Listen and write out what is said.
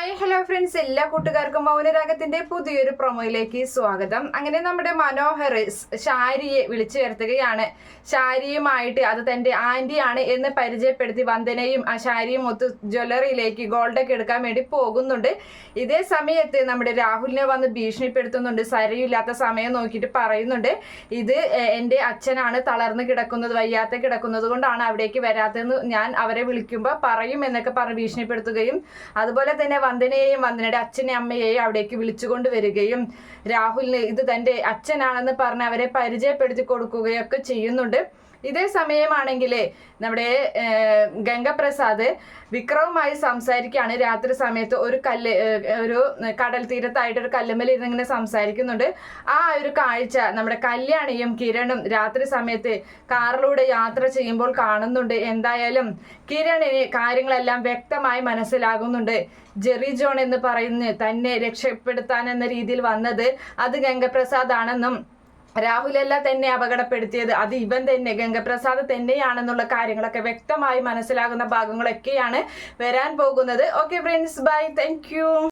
Hi hello friends എല്ലാ കൂട്ടുകാർക്കും മൗനരാഗത്തിന്റെ പുതിയൊരു പ്രൊമോയിലേക്ക് സ്വാഗതം. അങ്ങനെ നമ്മുടെ മനോഹർ ഷാരിയെ വിളിച്ചു വരുത്തുകയാണ്. ശാരിയുമായിട്ട് അത് തന്റെ ആന്റിയാണ് എന്ന് പരിചയപ്പെടുത്തി വന്ദനയും ആ ശാരിയും ഒത്ത് ജ്വല്ലറിയിലേക്ക് ഗോൾഡൊക്കെ എടുക്കാൻ വേണ്ടി പോകുന്നുണ്ട്. ഇതേ സമയത്ത് നമ്മുടെ രാഹുലിനെ വന്ന് ഭീഷണിപ്പെടുത്തുന്നുണ്ട്. സരയില്ലാത്ത സമയം നോക്കിയിട്ട് പറയുന്നുണ്ട്. ഇത് എന്റെ അച്ഛനാണ് തളർന്ന് കിടക്കുന്നത് വയ്യാത്ത കിടക്കുന്നത് കൊണ്ടാണ് അവിടേക്ക് വരാത്തതെന്ന് ഞാൻ അവരെ വിളിക്കുമ്പോൾ പറയും എന്നൊക്കെ പറഞ്ഞ് ഭീഷണിപ്പെടുത്തുകയും അതുപോലെ തന്നെ വന്ദനയെയും വന്ദനയുടെ അച്ഛനെയും അമ്മയെയും അവിടേക്ക് വിളിച്ചുകൊണ്ട് വരികയും രാഹുലിന് ഇത് തന്റെ അച്ഛനാണെന്ന് പറഞ്ഞ് അവരെ പരിചയപ്പെടുത്തി കൊടുക്കുകയൊക്കെ ചെയ്യുന്നുണ്ട്. ഇതേ സമയമാണെങ്കിൽ നമ്മുടെ ഗംഗപ്രസാദ് വിക്രവുമായി സംസാരിക്കുകയാണ്. രാത്രി സമയത്ത് ഒരു കല്ല് ഒരു കടൽ തീരത്തായിട്ട് ഒരു കല്ലുമ്മൽ ഇരുന്നിങ്ങനെ സംസാരിക്കുന്നുണ്ട്. ആ ഒരു കാഴ്ച നമ്മുടെ കല്യാണിയും കിരണും രാത്രി സമയത്ത് കാറിലൂടെ യാത്ര ചെയ്യുമ്പോൾ കാണുന്നുണ്ട്. എന്തായാലും കിരണിന് കാര്യങ്ങളെല്ലാം വ്യക്തമായി മനസ്സിലാകുന്നുണ്ട്. ജെറി ജോൺ എന്ന് പറയുന്ന തന്നെ രക്ഷപ്പെടുത്താൻ എന്ന രീതിയിൽ വന്നത് അത് ഗംഗപ്രസാദ് ആണെന്നും രാഹുലല്ല തന്നെ അപകടപ്പെടുത്തിയത്. അത് ഇവൻ തന്നെ ഗംഗപ്രസാദ് തന്നെയാണെന്നുള്ള കാര്യങ്ങളൊക്കെ വ്യക്തമായി മനസ്സിലാകുന്ന ഭാഗങ്ങളൊക്കെയാണ് വരാൻ പോകുന്നത്. Okay friends bye thank